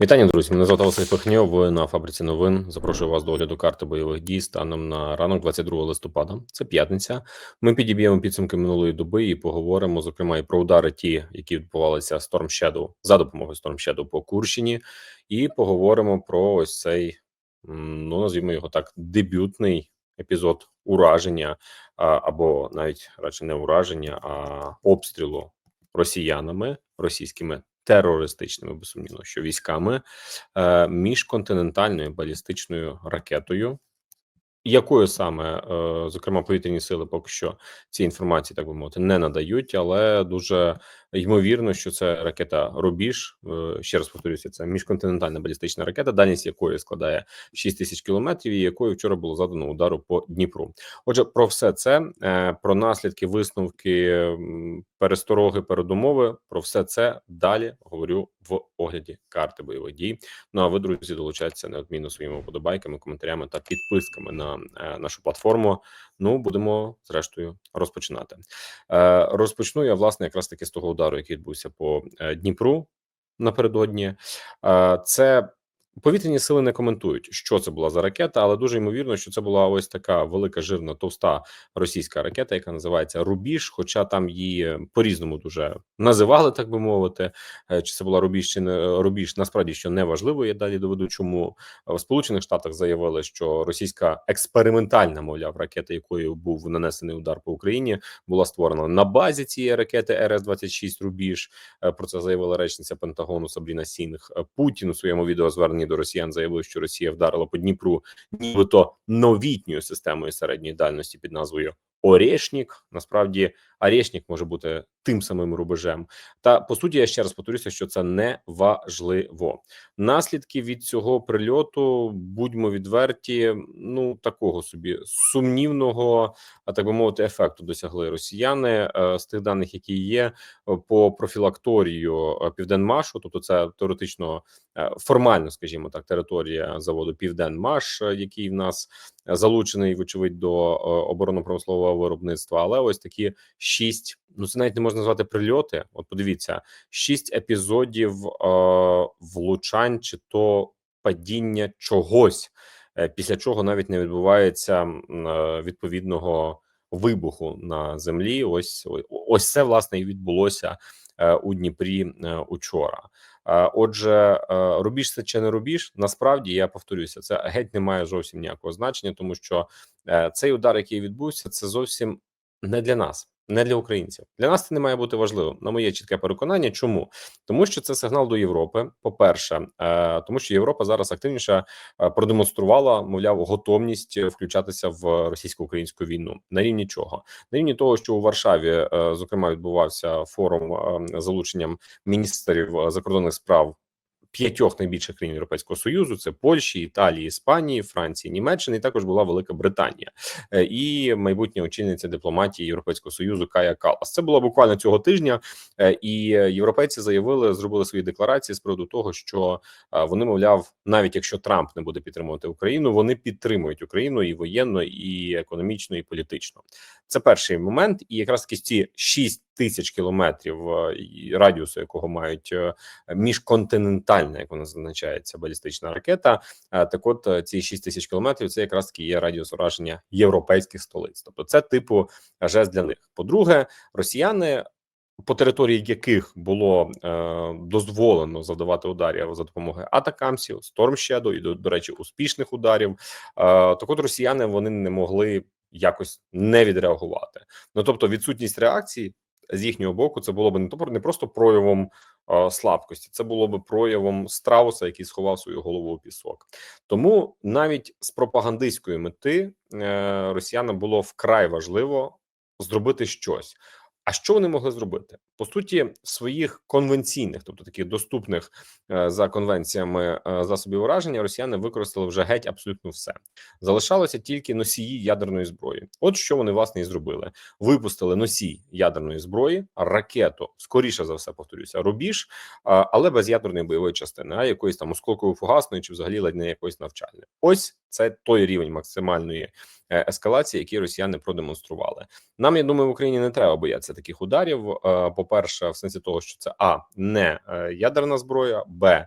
Вітання, друзі. Мене звати Василь Пихньо. Ви на фабриці новин. Запрошую вас до огляду карти бойових дій станом на ранок 22 листопада. Це п'ятниця. Ми підіб'ємо підсумки минулої доби і поговоримо, зокрема, і про удари, ті, які відбувалися Storm Shadow, за допомогою Storm Shadow по Курщині, і поговоримо про ось цей ну назвімо його так дебютний епізод ураження або навіть радше не ураження, а обстрілу росіянами російськими терористичними, безсумнівно, що військами е, міжконтинентальною балістичною ракетою, якою саме е, зокрема повітряні сили поки що ці інформації, так би мовити, не надають, але дуже ймовірно, що це ракета Рубіж. Е, ще раз повторюся, це міжконтинентальна балістична ракета, дальність якої складає 6 тисяч кілометрів, і якою вчора було задано удару по Дніпру. Отже, про все це е, про наслідки, висновки, перестороги, передумови. Про все це далі говорю в огляді карти бойових дій. Ну а ви, друзі, долучайтеся неодмінно своїми подобайками, коментарями та підписками на е, нашу платформу. Ну будемо зрештою розпочинати. Розпочну я власне якраз таки з того удару, який відбувся по е, Дніпру напередодні. Е, це Повітряні сили не коментують, що це була за ракета, але дуже ймовірно, що це була ось така велика жирна товста російська ракета, яка називається Рубіж. Хоча там її по різному дуже називали, так би мовити. Е, чи це була Рубіж чи не Рубіж? Насправді що не важливо. Я далі доведу, чому в Сполучених Штатах заявили, що російська експериментальна, мовляв, ракета, якою був нанесений удар по Україні, була створена на базі цієї ракети РС 26 Рубіж. Е, про це заявила речниця Пентагону Сабріна Сінг. Е, Путін у своєму відеозверненні до Росіян заявив, що Росія вдарила по Дніпру, нібито новітньою системою середньої дальності під назвою Орешнік. Насправді, Орешнік може бути тим самим рубежем. Та по суті, я ще раз повторюся, що це не важливо. Наслідки від цього прильоту, будьмо відверті, ну такого собі сумнівного, а так би мовити, ефекту досягли росіяни е, з тих даних, які є по профілакторію е, Південмашу, тобто це теоретично е, формально, скажімо так, територія заводу Південмаш, який в нас залучений, вочевидь, до оборонно-промислового виробництва, але ось такі шість. Ну це навіть не можна назвати прильоти. От подивіться, шість епізодів е, влучань чи то падіння чогось, е, після чого навіть не відбувається е, відповідного вибуху на землі. Ось ось це власне і відбулося е, у Дніпрі е, учора. Е, отже, робіш рубіж це чи не рубіж, насправді я повторюся, це геть не має зовсім ніякого значення, тому що е, цей удар, який відбувся, це зовсім не для нас не для українців. Для нас це не має бути важливим. На моє чітке переконання. Чому тому, що це сигнал до Європи? По перше, е, тому що Європа зараз активніше е, продемонструвала, мовляв, готовність включатися в російсько-українську війну на рівні чого на рівні того, що у Варшаві е, зокрема відбувався форум залученням міністрів закордонних справ п'ятьох найбільших країн Європейського союзу: це Польщі, Італії, Іспанії, Франції, Німеччини. і Також була Велика Британія е, і майбутня очільниця дипломатії Європейського союзу Кая Калас. Це було буквально цього тижня, е, і європейці заявили, зробили свої декларації з приводу того, що е, вони мовляв, навіть якщо Трамп не буде підтримувати Україну, вони підтримують Україну і воєнно, і економічно, і політично. Це перший момент, і якраз таки ці шість тисяч кілометрів е, радіусу, якого мають е, міжконтинентальна, як вона зазначається, балістична ракета. Е, так, от ці 6 тисяч кілометрів це якраз таки є радіус ураження європейських столиць. Тобто, це типу жест для них. По-друге, росіяни. По території яких було е, дозволено завдавати ударів за допомогою атакамсів, Storm Shadow і до, до речі, успішних ударів, е, так от росіяни вони не могли якось не відреагувати. Ну тобто, відсутність реакції з їхнього боку, це було б не то не просто проявом е, слабкості, це було б проявом страуса, який сховав свою голову у пісок. Тому навіть з пропагандистської мети е, росіянам було вкрай важливо зробити щось. А що вони могли зробити? По суті, своїх конвенційних, тобто таких доступних е, за конвенціями е, засобів ураження, росіяни використали вже геть абсолютно все. Залишалося тільки носії ядерної зброї. От що вони власне і зробили: випустили носій ядерної зброї, ракету, скоріше за все, повторюся, рубіж, але без ядерної бойової частини, а якоїсь там осколково фугасної чи взагалі ледь не якоїсь навчальної. Ось це той рівень максимальної е, ескалації, який росіяни продемонстрували. Нам я думаю, в Україні не треба боятися таких ударів. По перше, в сенсі того, що це а не е, ядерна зброя, б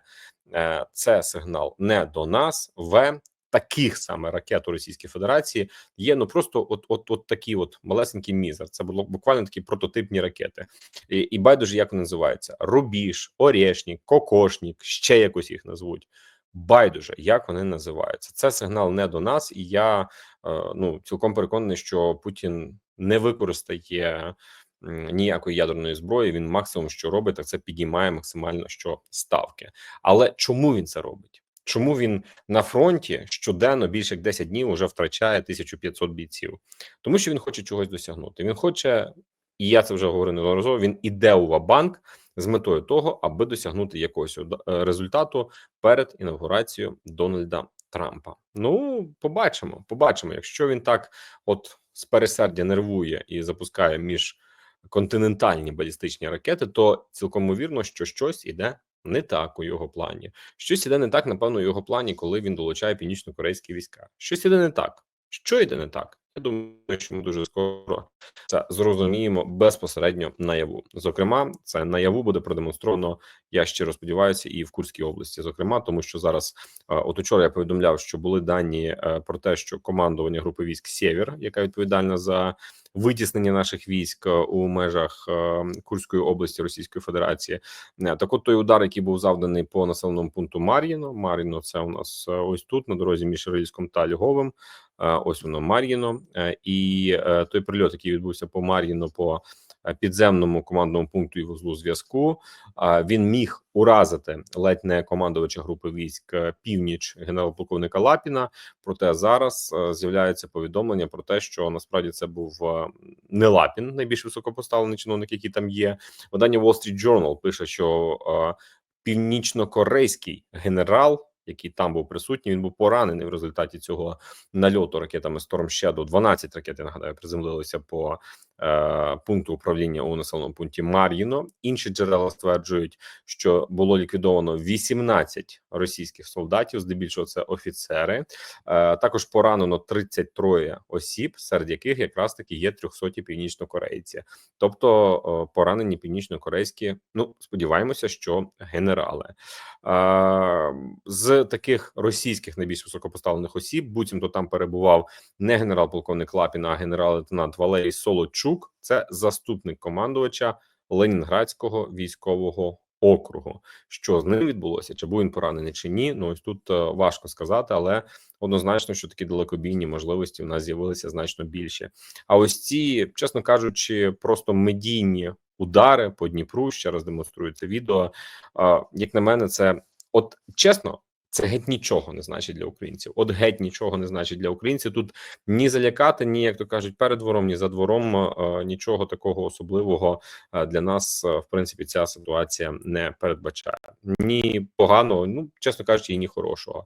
е, це сигнал не до нас. В таких саме ракет у Російській Федерації є ну просто от, от, от такі, от малесенький мізер. Це було буквально такі прототипні ракети, і, і байдуже, як вони називаються: Рубіж, Орешник, Кокошник, ще якось їх назвуть. Байдуже, як вони називаються. Це сигнал не до нас, і я е, ну цілком переконаний, що Путін не використає ніякої ядерної зброї. Він максимум, що робить, так це підіймає максимально що ставки. Але чому він це робить? Чому він на фронті щоденно більше як 10 днів вже втрачає 1500 бійців? Тому що він хоче чогось досягнути. Він хоче, і я це вже говорив неодноразово. Він іде у банк з метою того, аби досягнути якогось е, результату перед інаугурацією Дональда Трампа. Ну, побачимо. Побачимо, якщо він так, от з пересердя нервує і запускає міжконтинентальні балістичні ракети, то цілком ймовірно, що щось іде не так у його плані. Щось іде не так, напевно, у його плані, коли він долучає північно-корейські війська. Щось іде не так. Що йде не так? Я думаю, що ми дуже скоро це зрозуміємо безпосередньо наяву. Зокрема, це наяву буде продемонстровано. Я щиро сподіваюся, і в Курській області, зокрема, тому що зараз, е, от учора я повідомляв, що були дані е, про те, що командування групи військ Сєвєр, яка відповідальна за витіснення наших військ е, у межах Курської області Російської Федерації, так от той удар, який був завданий по населеному пункту Мар'їно. Мар'їно, це у нас ось тут на дорозі між Рильськом та Львовом. Ось воно Мар'їно, і той прильот, який відбувся по Мар'їно, по підземному командному пункту і вузлу зв'язку. він міг уразити ледь не командувача групи військ північ генерал-полковника Лапіна. Проте зараз з'являється повідомлення про те, що насправді це був не Лапін, найбільш високопоставлений чиновник, який там є. Видання Wall Street Journal пише, що північно-корейський генерал який там був присутній. Він був поранений в результаті цього нальоту ракетами Storm Shadow. 12 ракет, я нагадаю, приземлилися по пункту управління у населеному пункті Мар'їно. Інші джерела стверджують, що було ліквідовано 18 російських солдатів, здебільшого це офіцери. Е, також поранено 33 осіб, серед яких якраз таки є 300 північнокорейці, тобто е, поранені північнокорейські. Ну сподіваємося, що генерали. Е, з таких російських найбільш високопоставлених осіб, буцімто там перебував не генерал-полковник Лапіна, а генерал-лейтенант Валерій Солочук. Це заступник командувача Ленінградського військового округу. Що з ним відбулося? Чи був він поранений чи ні? Ну ось тут е, важко сказати, але однозначно, що такі далекобійні можливості в нас з'явилися значно більше. А ось ці, чесно кажучи, просто медійні удари по Дніпру ще раз демонструється відео. Як на мене, це от чесно. Це геть нічого не значить для українців. От геть нічого не значить для українців. Тут ні залякати, ні як то кажуть, перед двором, ні за двором е, нічого такого особливого е, для нас е, в принципі ця ситуація не передбачає ні поганого, ну чесно кажучи, і ні хорошого.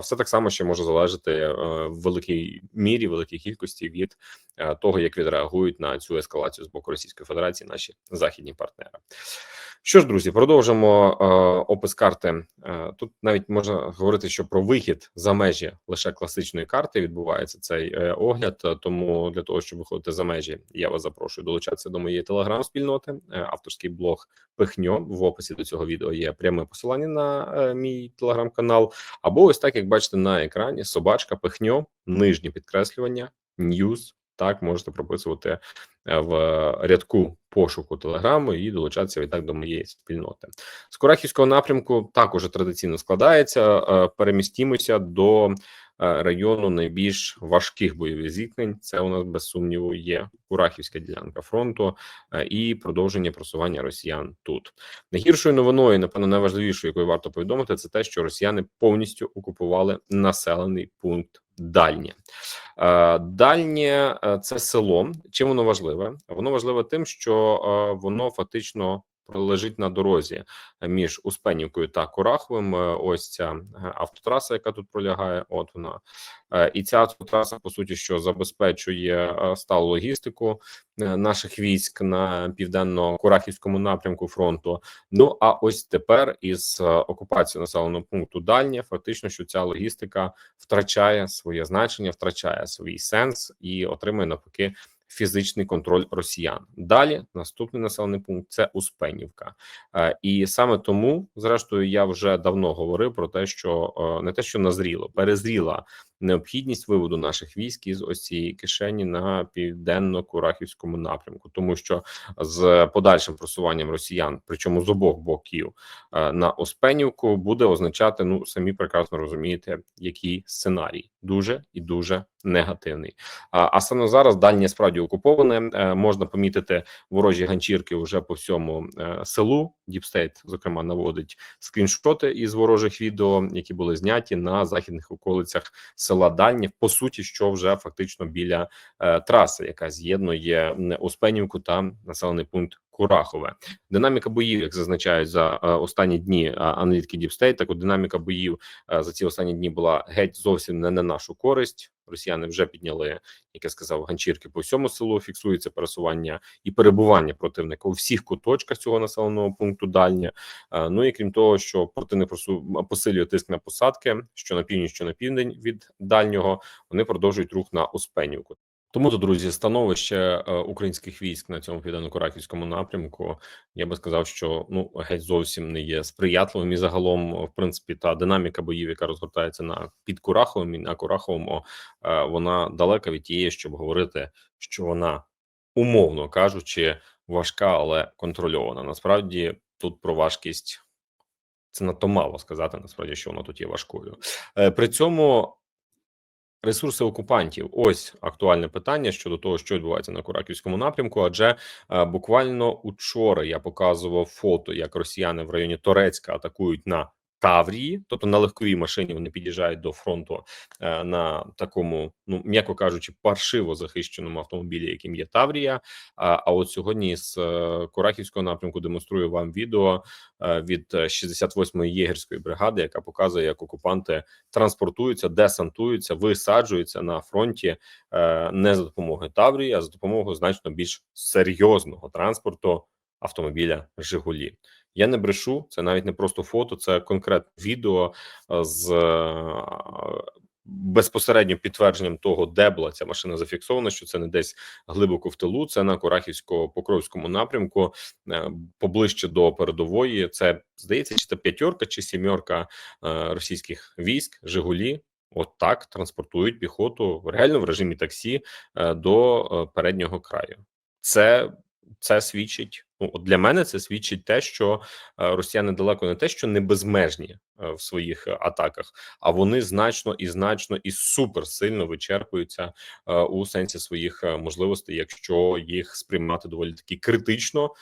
Все так само ще може залежати в великій мірі, великій кількості від того, як відреагують на цю ескалацію з боку Російської Федерації наші західні партнери. Що ж, друзі, продовжимо е, опис карти. Е, тут навіть можна говорити, що про вихід за межі лише класичної карти відбувається цей е, огляд. Тому для того, щоб виходити за межі, я вас запрошую долучатися до моєї телеграм-спільноти. Е, авторський блог Пихньо в описі до цього відео є пряме посилання на е, мій телеграм-канал. Або ось так як бачите на екрані: собачка Пихньо, нижнє підкреслювання, News так можете прописувати е, в рядку пошуку телеграму і долучатися відтак до моєї спільноти. З Корахівського напрямку також традиційно складається. Е, перемістімося до. Е, району найбільш важких бойових зіткнень це у нас без сумніву є Курахівська ділянка фронту і продовження просування росіян тут. Найгіршою новиною, напевно, найважливішою, якою варто повідомити, це те, що росіяни повністю окупували населений пункт Дальнє. Е, дальнє е, це село. Чим воно важливе? Воно важливе тим, що е, воно фактично лежить на дорозі між Успенівкою та Кураховим. Ось ця автотраса, яка тут пролягає. От вона і ця автотраса, по суті, що забезпечує сталу логістику наших військ на південно-курахівському напрямку фронту. Ну а ось тепер із окупацією населеного пункту Дальнє, фактично, що ця логістика втрачає своє значення, втрачає свій сенс і отримує навпаки фізичний контроль росіян. Далі наступний населений пункт це Успенівка, Е, і саме тому, зрештою, я вже давно говорив про те, що е, не те, що назріло, перезріла необхідність виводу наших військ із ось цієї кишені на південно-курахівському напрямку, тому що з подальшим просуванням росіян, причому з обох боків е, на Оспенівку, буде означати, ну самі прекрасно розумієте, який сценарій дуже і дуже негативний. А, а саме зараз дальнє справді окуповане. Е, можна помітити ворожі ганчірки вже по всьому е, селу. Діпстейт, зокрема, наводить скріншоти із ворожих відео, які були зняті на західних околицях села Дальнів, по суті, що вже фактично біля е, траси, яка з'єднує Успенівку та населений пункт Курахове. Динаміка боїв, як зазначають за е, останні дні е, аналітики Діпстейт, так от динаміка боїв е, за ці останні дні була геть зовсім не на нашу користь. Росіяни вже підняли, як я сказав, ганчірки по всьому селу. Фіксується пересування і перебування противника у всіх куточках цього населеного пункту. Дальнє. Е, Ну і крім того, що противник посилює тиск на посадки, що на північ, що на південь від дальнього, вони продовжують рух на Успенівку. Тому то, друзі, становище е, українських військ на цьому південно-корахівському напрямку, я би сказав, що ну геть зовсім не є сприятливим. І загалом, в принципі, та динаміка боїв, яка розгортається на під Кураховим і на Кураховому, е, вона далека від тієї, щоб говорити, що вона умовно кажучи, важка, але контрольована. Насправді тут про важкість це надто мало сказати. Насправді, що вона тут є важкою. Е, При цьому ресурси окупантів ось актуальне питання щодо того, що відбувається на Кураківському напрямку. Адже е, буквально учора я показував фото, як росіяни в районі Торецька атакують на Таврії, тобто на легковій машині вони під'їжджають до фронту е, на такому, ну м'яко кажучи, паршиво захищеному автомобілі, яким є Таврія. А, а от сьогодні з е, Курахівського напрямку демонструю вам відео е, від е, 68-ї єгерської бригади, яка показує, як окупанти транспортуються, десантуються, висаджуються на фронті е, не за допомогою Таврії, а за допомогою значно більш серйозного транспорту автомобіля Жигулі. Я не брешу, це навіть не просто фото, це конкретне відео е, з е, безпосередньо підтвердженням того, де була ця машина зафіксована, що це не десь глибоко в тилу, це на Курахівсько-Покровському напрямку, е, поближче до передової. Це здається, чи це п'ятерка, чи сімерка е, російських військ, Жигулі. От так транспортують піхоту реально в режимі таксі до переднього краю. Це це свідчить. Ну от для мене це свідчить те, що е, росіяни далеко не те, що не безмежні е, в своїх е, атаках, а вони значно і значно і супер сильно вичерпуються у сенсі своїх можливостей, якщо їх сприймати доволі таки критично.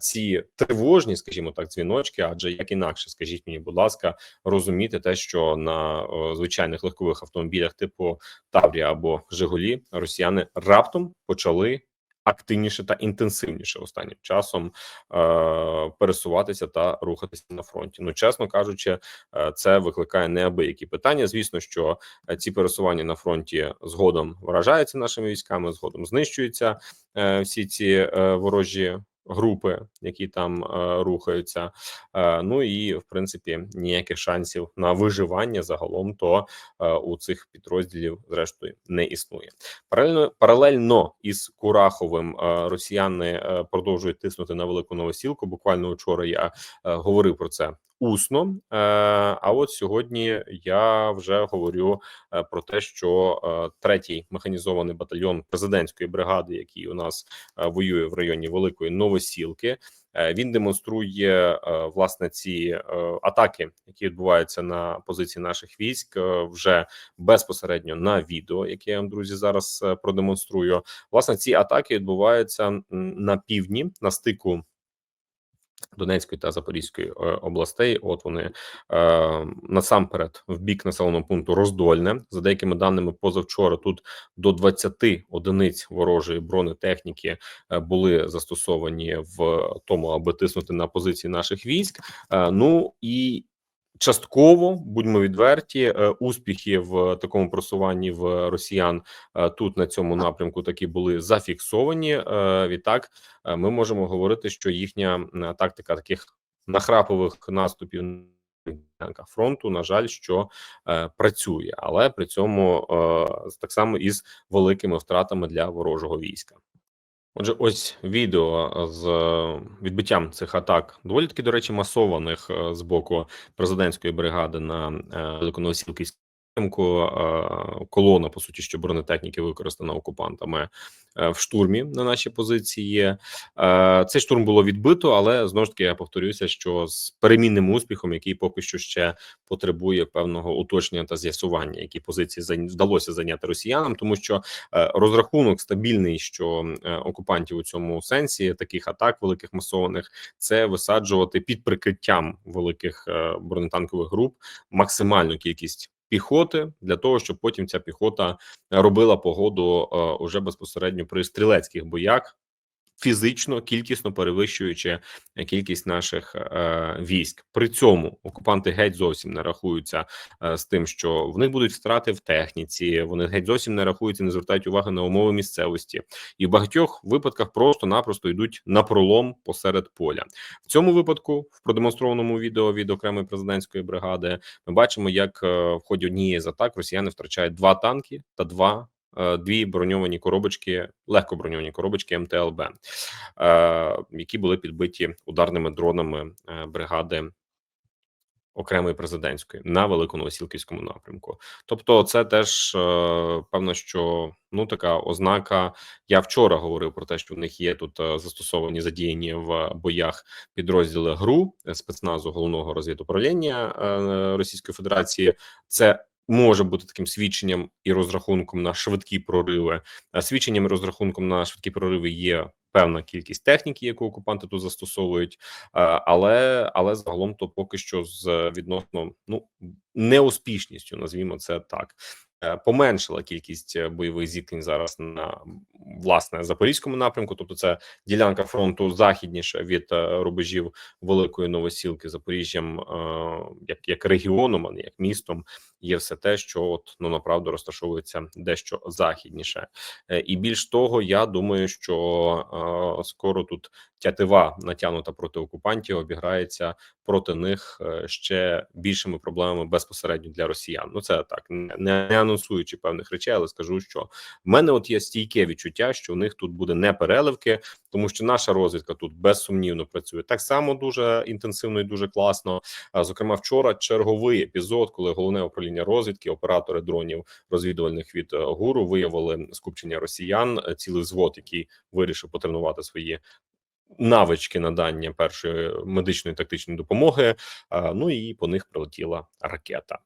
Ці тривожні, скажімо так, дзвіночки, адже як інакше, скажіть мені, будь ласка, розуміти те, що на звичайних легкових автомобілях типу Таврія або Жигулі росіяни раптом почали активніше та інтенсивніше останнім часом е, пересуватися та рухатися на фронті. Ну, чесно кажучи, е, це викликає неабиякі питання. Звісно, що е, ці пересування на фронті згодом вражаються нашими військами, згодом знищуються е, всі ці е, ворожі. Групи, які там е, рухаються, е, ну і в принципі ніяких шансів на виживання загалом то е, у цих підрозділів, зрештою, не існує. Паралельно паралельно із Кураховим е, росіяни е, продовжують тиснути на велику новосілку. Буквально вчора я е, говорив про це усно. Е, А от сьогодні я вже говорю е, про те, що е, третій механізований батальйон президентської бригади, який у нас воює в районі Великої Новосілки. Він демонструє власне ці атаки, які відбуваються на позиції наших військ, вже безпосередньо на відео, яке я вам друзі зараз продемонструю. Власне, ці атаки відбуваються на півдні на стику. Донецької та Запорізької е, областей, от вони е, насамперед в бік населеного пункту Роздольне. За деякими даними, позавчора тут до 20 одиниць ворожої бронетехніки е, були застосовані в тому, аби тиснути на позиції наших військ. Е, ну і Частково будьмо відверті, е, успіхи в такому просуванні в росіян е, тут на цьому напрямку такі були зафіксовані. Е, Відтак, ми можемо говорити, що їхня тактика таких нахрапових наступів фронту, на жаль, що працює, але при цьому так само із великими втратами для ворожого війська. Отже, ось відео з е, відбиттям цих атак доволі таки, до речі, масованих е, з боку президентської бригади на е, Великоновосілківській напрямку. Колона, по суті, що бронетехніки використана окупантами е, в штурмі на наші позиції. Е, Цей штурм було відбито, але знову ж таки я повторюся, що з перемінним успіхом, який поки що ще потребує певного уточнення та з'ясування, які позиції вдалося зайняти росіянам, тому що е, розрахунок стабільний, що окупантів у цьому сенсі таких атак великих масованих це висаджувати під прикриттям великих бронетанкових груп максимальну кількість. Піхоти для того, щоб потім ця піхота робила погоду е, уже безпосередньо при стрілецьких боях, фізично кількісно перевищуючи кількість наших е, військ. При цьому окупанти геть зовсім не рахуються е, з тим, що в них будуть втрати в техніці. Вони геть зовсім не рахуються, не звертають уваги на умови місцевості, і в багатьох випадках просто-напросто йдуть на пролом посеред поля. В цьому випадку, в продемонстрованому відео від окремої президентської бригади, ми бачимо, як е, в ході однієї з атак росіяни втрачають два танки та два. Е, Дві броньовані коробочки, легко броньовані коробочки МТЛБ, е, які були підбиті ударними дронами е, бригади окремої президентської на великоновосілківському напрямку. Тобто, це теж певно, що ну така ознака. Я вчора говорив про те, що в них є тут застосовані задіяні в боях підрозділи ГРУ спецназу головного розвідуправління е, Російської Федерації. Це може бути таким свідченням і розрахунком на швидкі прориви. А Свідченням і розрахунком на швидкі прориви є певна кількість техніки, яку окупанти тут застосовують. Е, але але загалом то поки що з відносно ну неуспішністю, назвімо це так. Е, Поменшила кількість е, бойових зіткнень зараз на власне запорізькому напрямку. Тобто, це ділянка фронту західніше від е, рубежів Великої Новосілки Запоріжжям, як як регіоном, а не як містом. Є все те, що от ну направду розташовується дещо західніше, і більш того, я думаю, що скоро тут тятива натягнута проти окупантів обіграється проти них ще більшими проблемами безпосередньо для росіян. Ну це так не, не анонсуючи певних речей, але скажу, що в мене от є стійке відчуття, що в них тут буде не переливки, тому що наша розвідка тут безсумнівно працює так само дуже інтенсивно і дуже класно. А зокрема, вчора черговий епізод, коли головне управління розвідки, оператори дронів розвідувальних від е, гуру виявили скупчення росіян, е, цілий взвод, який вирішив потренувати свої навички надання першої медичної тактичної допомоги. Ну і по них прилетіла ракета.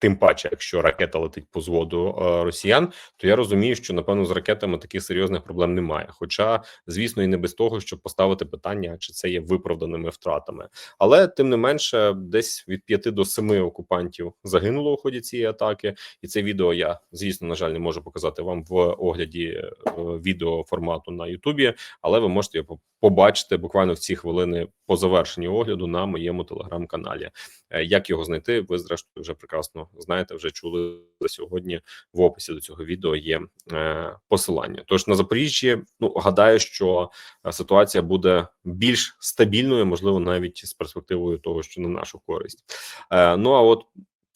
Тим паче, якщо ракета летить по зводу е, росіян, то я розумію, що напевно з ракетами таких серйозних проблем немає. Хоча, звісно, і не без того, щоб поставити питання, чи це є виправданими втратами. Але тим не менше, десь від 5 до 7 окупантів загинуло у ході цієї атаки, і це відео я, звісно, на жаль, не можу показати вам в огляді е, відео формату на Ютубі, але ви можете його побачити буквально в ці хвилини по завершенні огляду на моєму телеграм-каналі. Е, Як його знайти? Ви зрештою вже прекрасно знаєте, вже чули сьогодні. В описі до цього відео є е, посилання. Тож на Запоріжжі, ну гадаю, що е, ситуація буде більш стабільною, можливо, навіть з перспективою того, що на нашу користь. Е, ну а от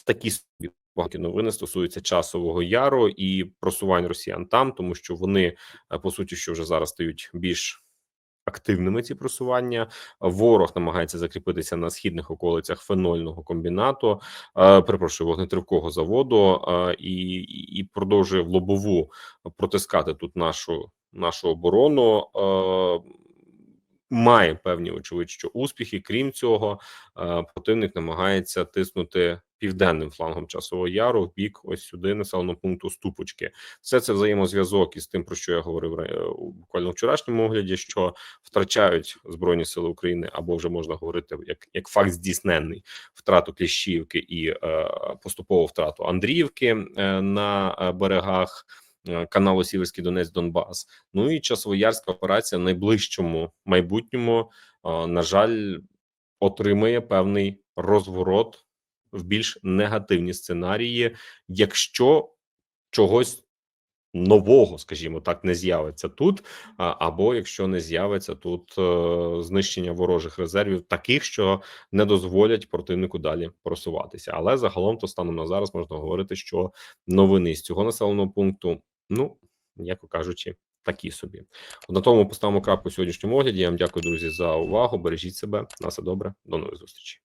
такі собі багаті новини стосуються часового яру і просувань росіян там, тому що вони е, по суті, що вже зараз стають більш активними ці просування. Ворог намагається закріпитися на східних околицях фенольного комбінату, е, перепрошую, вогнетривкого заводу, е, і, і продовжує в лобову протискати тут нашу нашу оборону. Е, Має певні очевидь, що успіхи. Крім цього, е, противник намагається тиснути південним флангом часового яру в бік ось сюди населеного пункту Ступочки. Все це взаємозв'язок із тим, про що я говорив е, буквально вчорашньому огляді, що втрачають збройні сили України, або вже можна говорити як як факт здійсненний втрату Кліщівки і е, поступову втрату Андріївки е, на е, берегах. Е, Каналу Сіверський Донець Донбас. Ну і часовоярська операція в найближчому майбутньому, е, на жаль, отримає певний розворот в більш негативні сценарії, якщо чогось нового, скажімо так, не з'явиться тут. Або якщо не з'явиться тут е, знищення ворожих резервів, таких, що не дозволять противнику далі просуватися. Але загалом, то станом на зараз можна говорити, що новини з цього населеного пункту, ну м'яко кажучи, такі собі. На тому поставимо крапку в сьогоднішньому огляді. Я вам дякую, друзі, за увагу. Бережіть себе. На все добре. До нових зустрічей.